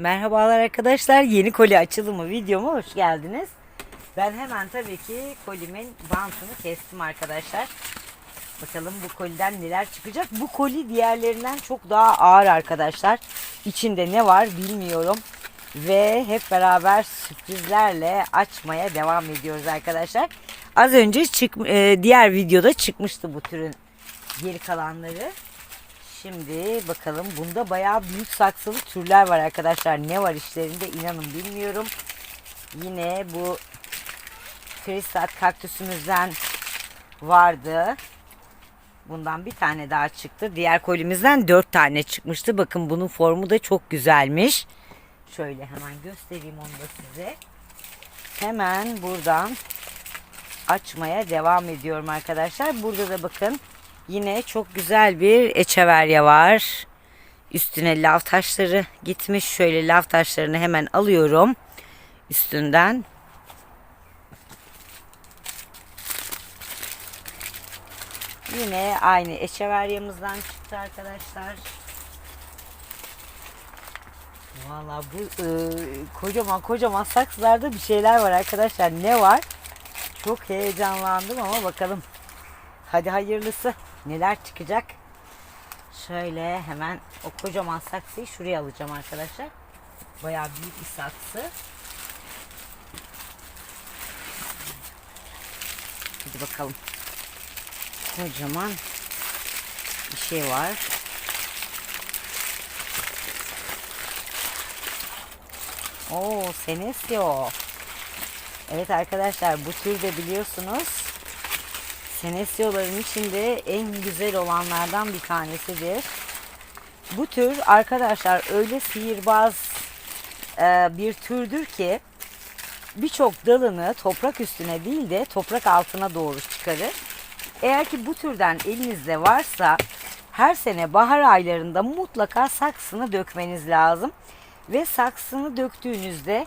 Merhabalar arkadaşlar. Yeni koli açılımı videoma hoş geldiniz. Ben hemen tabii ki kolimin bantını kestim arkadaşlar. Bakalım bu koliden neler çıkacak. Bu koli diğerlerinden çok daha ağır arkadaşlar. İçinde ne var bilmiyorum. Ve hep beraber sürprizlerle açmaya devam ediyoruz arkadaşlar. Az önce çık, e, diğer videoda çıkmıştı bu türün geri kalanları. Şimdi bakalım bunda bayağı büyük saksılı türler var arkadaşlar. Ne var işlerinde inanın bilmiyorum. Yine bu kristat kaktüsümüzden vardı. Bundan bir tane daha çıktı. Diğer kolimizden dört tane çıkmıştı. Bakın bunun formu da çok güzelmiş. Şöyle hemen göstereyim onu da size. Hemen buradan açmaya devam ediyorum arkadaşlar. Burada da bakın Yine çok güzel bir eçeverya var. Üstüne lav taşları gitmiş. Şöyle lav taşlarını hemen alıyorum üstünden. Yine aynı eçeveryamızdan çıktı arkadaşlar. Valla bu e, kocaman kocaman saksılarda bir şeyler var arkadaşlar. Ne var? Çok heyecanlandım ama bakalım. Hadi hayırlısı. Neler çıkacak? Şöyle hemen o kocaman saksıyı şuraya alacağım arkadaşlar. Bayağı büyük bir saksı. Hadi bakalım. Kocaman bir şey var. Oo, Senesio. Evet arkadaşlar bu türde biliyorsunuz Senesioların içinde en güzel olanlardan bir tanesidir. Bu tür arkadaşlar öyle sihirbaz e, bir türdür ki birçok dalını toprak üstüne değil de toprak altına doğru çıkarır. Eğer ki bu türden elinizde varsa her sene bahar aylarında mutlaka saksını dökmeniz lazım. Ve saksını döktüğünüzde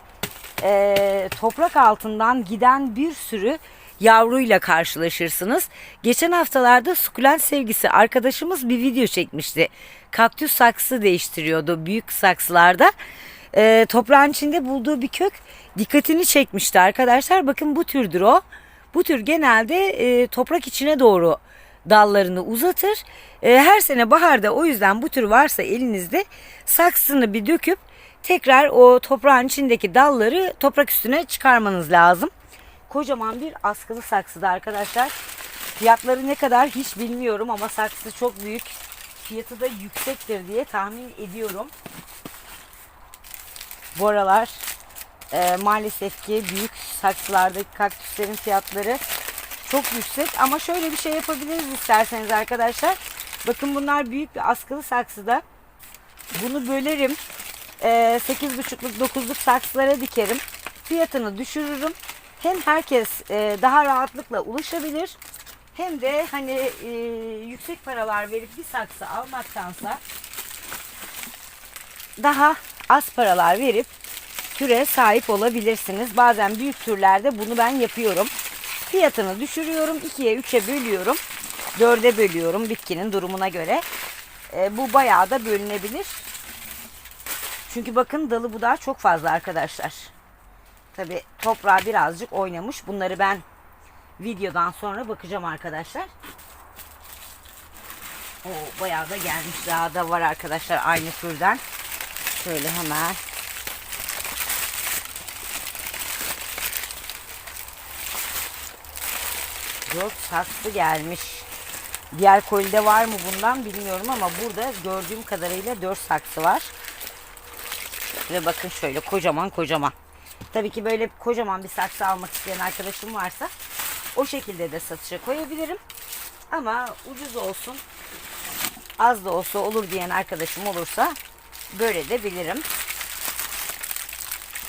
e, toprak altından giden bir sürü yavruyla karşılaşırsınız. Geçen haftalarda sukulent sevgisi arkadaşımız bir video çekmişti. Kaktüs saksı değiştiriyordu büyük saksılarda. E, toprağın içinde bulduğu bir kök dikkatini çekmişti arkadaşlar. Bakın bu türdür o. Bu tür genelde e, toprak içine doğru dallarını uzatır. E, her sene baharda o yüzden bu tür varsa elinizde saksını bir döküp tekrar o toprağın içindeki dalları toprak üstüne çıkarmanız lazım kocaman bir askılı saksıda arkadaşlar. Fiyatları ne kadar hiç bilmiyorum ama saksı çok büyük. Fiyatı da yüksektir diye tahmin ediyorum. Bu aralar e, maalesef ki büyük saksılardaki kaktüslerin fiyatları çok yüksek. Ama şöyle bir şey yapabiliriz isterseniz arkadaşlar. Bakın bunlar büyük bir askılı saksıda. Bunu bölerim. E, 8,5'luk 9'luk saksılara dikerim. Fiyatını düşürürüm hem herkes e, daha rahatlıkla ulaşabilir hem de hani e, yüksek paralar verip bir saksı almaktansa daha az paralar verip türe sahip olabilirsiniz. Bazen büyük türlerde bunu ben yapıyorum. Fiyatını düşürüyorum. 2'ye 3'e bölüyorum. 4'e bölüyorum bitkinin durumuna göre. E, bu bayağı da bölünebilir. Çünkü bakın dalı budağı çok fazla arkadaşlar. Tabi toprağı birazcık oynamış. Bunları ben videodan sonra bakacağım arkadaşlar. O bayağı da gelmiş. Daha da var arkadaşlar aynı türden. Şöyle hemen Dört saksı gelmiş. Diğer kolide var mı bundan bilmiyorum ama burada gördüğüm kadarıyla dört saksı var. Ve bakın şöyle kocaman kocaman. Tabii ki böyle kocaman bir saksı almak isteyen arkadaşım varsa o şekilde de satışa koyabilirim. Ama ucuz olsun, az da olsa olur diyen arkadaşım olursa böyle de bilirim.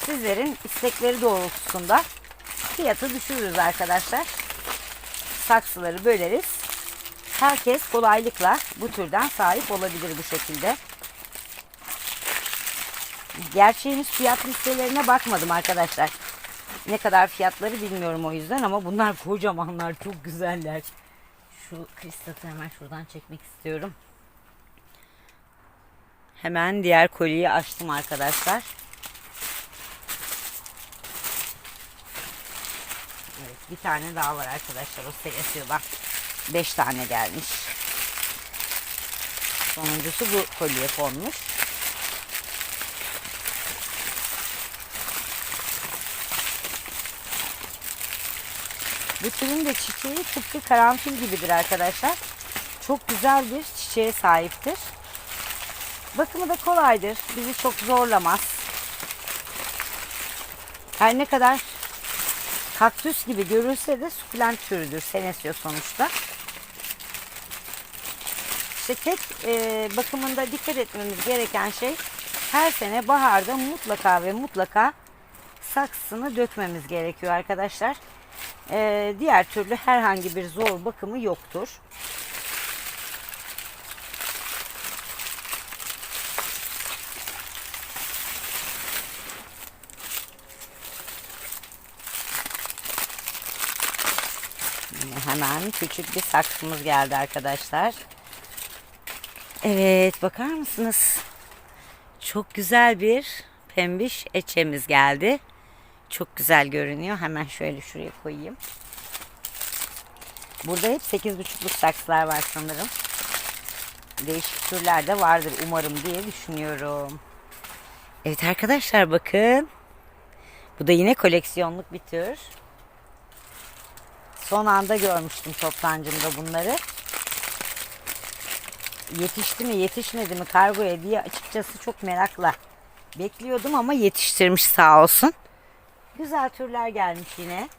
Sizlerin istekleri doğrultusunda fiyatı düşürürüz arkadaşlar. Saksıları böleriz. Herkes kolaylıkla bu türden sahip olabilir bu şekilde. Gerçi henüz fiyat listelerine bakmadım arkadaşlar. Ne kadar fiyatları bilmiyorum o yüzden ama bunlar kocamanlar çok güzeller. Şu kristatı hemen şuradan çekmek istiyorum. Hemen diğer koliyi açtım arkadaşlar. Evet bir tane daha var arkadaşlar o seyasiyodan. 5 tane gelmiş. Sonuncusu bu kolye konmuş. Bu türün de çiçeği tıpkı karanfil gibidir arkadaşlar. Çok güzel bir çiçeğe sahiptir. Bakımı da kolaydır. Bizi çok zorlamaz. Her ne kadar kaktüs gibi görülse de sukulent türüdür. Senesio sonuçta. İşte tek e, bakımında dikkat etmemiz gereken şey her sene baharda mutlaka ve mutlaka saksısını dökmemiz gerekiyor arkadaşlar. E, diğer türlü herhangi bir zor bakımı yoktur. Hemen küçük bir saksımız geldi arkadaşlar. Evet bakar mısınız? Çok güzel bir pembiş eçemiz geldi. Çok güzel görünüyor. Hemen şöyle şuraya koyayım. Burada hep 8,5'luk saksılar var sanırım. Değişik türler de vardır umarım diye düşünüyorum. Evet arkadaşlar bakın. Bu da yine koleksiyonluk bir tür. Son anda görmüştüm toptancımda bunları. Yetişti mi yetişmedi mi kargoya diye açıkçası çok merakla bekliyordum ama yetiştirmiş sağ olsun. Güzel türler gelmiş yine.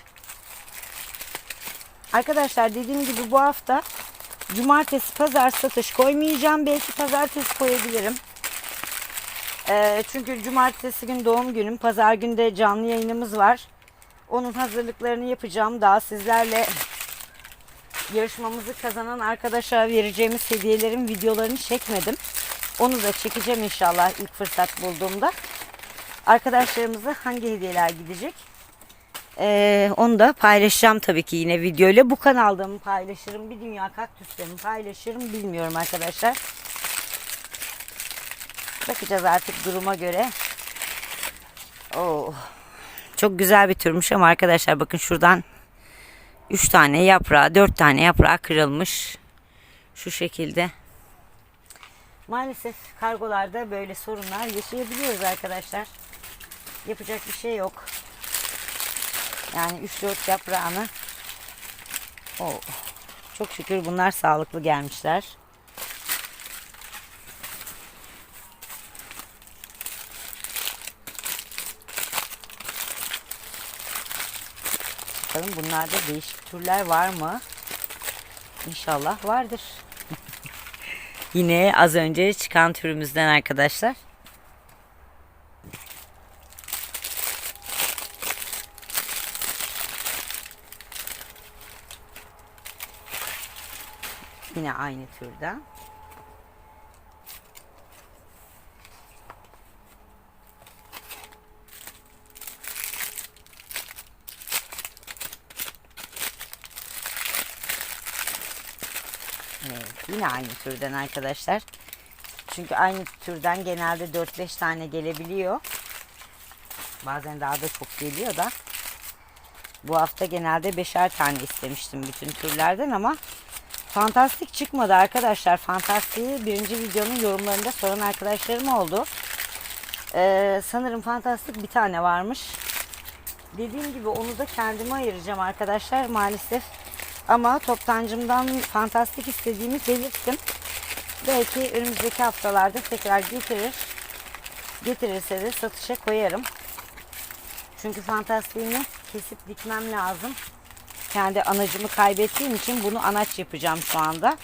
Arkadaşlar dediğim gibi bu hafta cumartesi pazar satış koymayacağım. Belki pazartesi koyabilirim. Ee, çünkü cumartesi gün doğum günüm. Pazar günde canlı yayınımız var. Onun hazırlıklarını yapacağım. Daha sizlerle yarışmamızı kazanan arkadaşa vereceğimiz hediyelerin videolarını çekmedim. Onu da çekeceğim inşallah ilk fırsat bulduğumda. Arkadaşlarımıza hangi hediyeler gidecek? Ee, onu da paylaşacağım tabii ki yine videoyla. Bu kanalda mı paylaşırım? Bir dünya kaktüsle mi paylaşırım bilmiyorum arkadaşlar. Bakacağız artık duruma göre. Oo. Çok güzel bir türmüş ama arkadaşlar bakın şuradan 3 tane yaprağı, 4 tane yaprağı kırılmış. Şu şekilde. Maalesef kargolarda böyle sorunlar yaşayabiliyoruz arkadaşlar. Yapacak bir şey yok. Yani 3-4 yaprağını o çok şükür bunlar sağlıklı gelmişler. Bakalım bunlarda değişik türler var mı? İnşallah vardır. Yine az önce çıkan türümüzden arkadaşlar. Aynı türden. Evet, yine aynı türden arkadaşlar. Çünkü aynı türden genelde 4-5 tane gelebiliyor. Bazen daha da çok geliyor da. Bu hafta genelde 5'er tane istemiştim bütün türlerden ama fantastik çıkmadı arkadaşlar. Fantastiği birinci videonun yorumlarında soran arkadaşlarım oldu. Ee, sanırım fantastik bir tane varmış. Dediğim gibi onu da kendime ayıracağım arkadaşlar maalesef. Ama toptancımdan fantastik istediğimi belirttim. Belki önümüzdeki haftalarda tekrar getirir. Getirirse de satışa koyarım. Çünkü fantastiğini kesip dikmem lazım. Kendi anacımı kaybettiğim için bunu anaç yapacağım şu anda.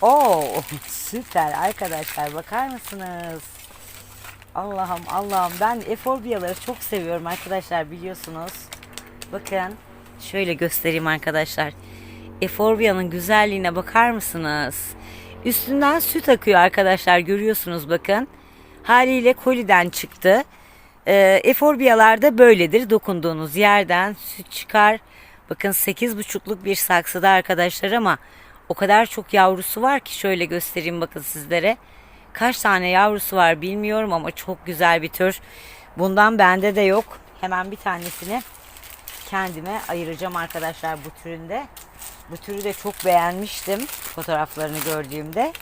Oo süper arkadaşlar bakar mısınız? Allah'ım Allah'ım ben eforbiyaları çok seviyorum arkadaşlar biliyorsunuz. Bakın şöyle göstereyim arkadaşlar. Eforbiyanın güzelliğine bakar mısınız? Üstünden süt akıyor arkadaşlar görüyorsunuz bakın. Haliyle koliden çıktı. Ee, eforbiyalar da böyledir. Dokunduğunuz yerden süt çıkar. Bakın 8,5'luk bir saksıda arkadaşlar ama o kadar çok yavrusu var ki şöyle göstereyim bakın sizlere. Kaç tane yavrusu var bilmiyorum ama çok güzel bir tür. Bundan bende de yok. Hemen bir tanesini kendime ayıracağım arkadaşlar bu türünde. Bu türü de çok beğenmiştim fotoğraflarını gördüğümde.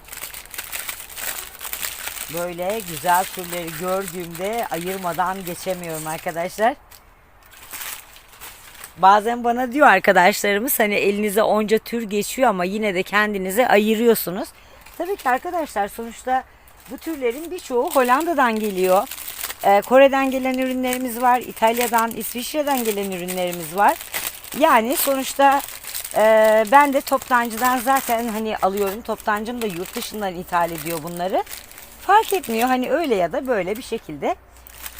Böyle güzel türleri gördüğümde ayırmadan geçemiyorum arkadaşlar. Bazen bana diyor arkadaşlarımız hani elinize onca tür geçiyor ama yine de kendinize ayırıyorsunuz. Tabii ki arkadaşlar sonuçta bu türlerin birçoğu Hollanda'dan geliyor. Ee, Kore'den gelen ürünlerimiz var. İtalya'dan, İsviçre'den gelen ürünlerimiz var. Yani sonuçta e, ben de toptancıdan zaten hani alıyorum. Toptancım da yurt dışından ithal ediyor bunları. Fark etmiyor hani öyle ya da böyle bir şekilde.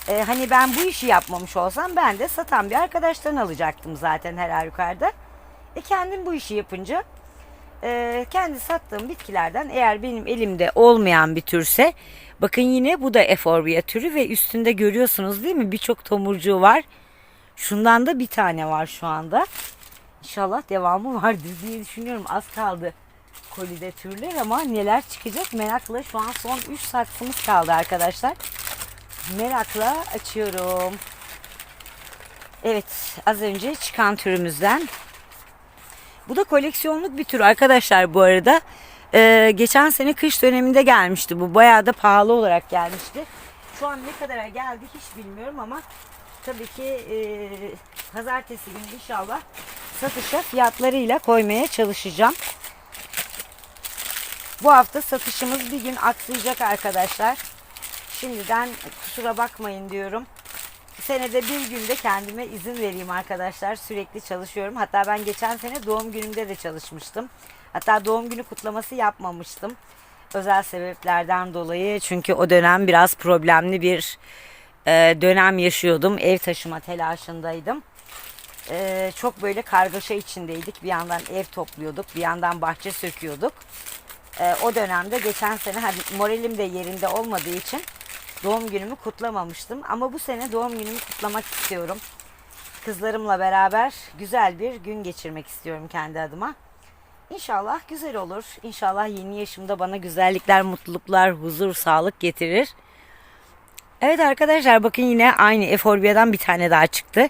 Ee, hani ben bu işi yapmamış olsam ben de satan bir arkadaştan alacaktım zaten her halükarda. E kendim bu işi yapınca e, kendi sattığım bitkilerden eğer benim elimde olmayan bir türse bakın yine bu da eforbia türü ve üstünde görüyorsunuz değil mi birçok tomurcuğu var. Şundan da bir tane var şu anda. İnşallah devamı vardır diye düşünüyorum. Az kaldı kolide türler ama neler çıkacak merakla şu an son 3 saksımız kaldı arkadaşlar. Merakla açıyorum. Evet az önce çıkan türümüzden. Bu da koleksiyonluk bir tür arkadaşlar bu arada. Ee, geçen sene kış döneminde gelmişti bu. Bayağı da pahalı olarak gelmişti. Şu an ne kadara geldi hiç bilmiyorum ama tabii ki e, pazartesi günü inşallah satışa fiyatlarıyla koymaya çalışacağım. Bu hafta satışımız bir gün aksayacak arkadaşlar. Şimdiden kusura bakmayın diyorum. Senede bir günde kendime izin vereyim arkadaşlar. Sürekli çalışıyorum. Hatta ben geçen sene doğum günümde de çalışmıştım. Hatta doğum günü kutlaması yapmamıştım. Özel sebeplerden dolayı. Çünkü o dönem biraz problemli bir e, dönem yaşıyordum. Ev taşıma telaşındaydım. E, çok böyle kargaşa içindeydik. Bir yandan ev topluyorduk. Bir yandan bahçe söküyorduk. E, o dönemde geçen sene hani moralim de yerinde olmadığı için doğum günümü kutlamamıştım. Ama bu sene doğum günümü kutlamak istiyorum. Kızlarımla beraber güzel bir gün geçirmek istiyorum kendi adıma. İnşallah güzel olur. İnşallah yeni yaşımda bana güzellikler, mutluluklar, huzur, sağlık getirir. Evet arkadaşlar bakın yine aynı Eforbia'dan bir tane daha çıktı.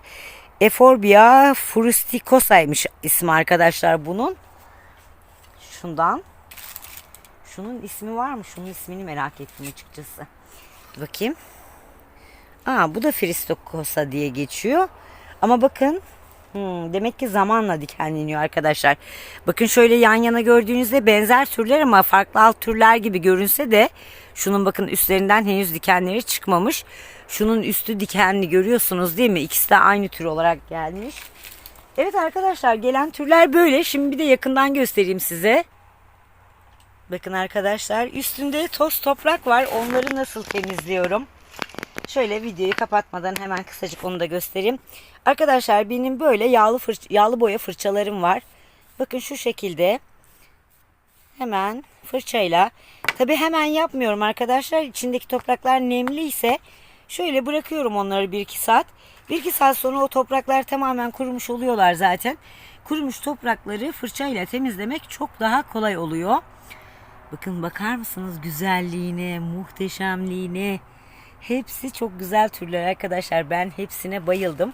Eforbia frusticosa'ymış ismi arkadaşlar bunun. Şundan. Şunun ismi var mı? Şunun ismini merak ettim açıkçası. Bakayım. Aa bu da Fristokosa diye geçiyor. Ama bakın hmm, demek ki zamanla dikenleniyor arkadaşlar. Bakın şöyle yan yana gördüğünüzde benzer türler ama farklı alt türler gibi görünse de şunun bakın üstlerinden henüz dikenleri çıkmamış. Şunun üstü dikenli görüyorsunuz değil mi? İkisi de aynı tür olarak gelmiş. Evet arkadaşlar gelen türler böyle. Şimdi bir de yakından göstereyim size. Bakın arkadaşlar üstünde toz toprak var. Onları nasıl temizliyorum? Şöyle videoyu kapatmadan hemen kısacık onu da göstereyim. Arkadaşlar benim böyle yağlı fırça, yağlı boya fırçalarım var. Bakın şu şekilde. Hemen fırçayla. Tabi hemen yapmıyorum arkadaşlar. İçindeki topraklar nemli ise şöyle bırakıyorum onları 1-2 saat. 1-2 saat sonra o topraklar tamamen kurumuş oluyorlar zaten. Kurumuş toprakları fırçayla temizlemek çok daha kolay oluyor. Bakın bakar mısınız güzelliğine, muhteşemliğine. Hepsi çok güzel türler arkadaşlar. Ben hepsine bayıldım.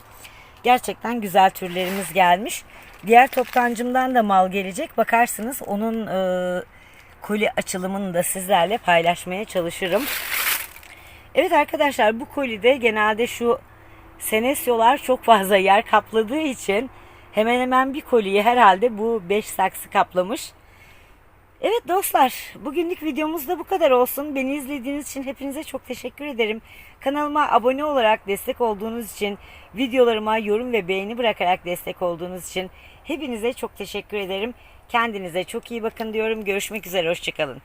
Gerçekten güzel türlerimiz gelmiş. Diğer toptancımdan da mal gelecek. Bakarsınız onun e, koli açılımını da sizlerle paylaşmaya çalışırım. Evet arkadaşlar bu kolide genelde şu senesyolar çok fazla yer kapladığı için hemen hemen bir koliyi herhalde bu 5 saksı kaplamış. Evet dostlar bugünlük videomuz da bu kadar olsun. Beni izlediğiniz için hepinize çok teşekkür ederim. Kanalıma abone olarak destek olduğunuz için, videolarıma yorum ve beğeni bırakarak destek olduğunuz için hepinize çok teşekkür ederim. Kendinize çok iyi bakın diyorum. Görüşmek üzere, hoşçakalın.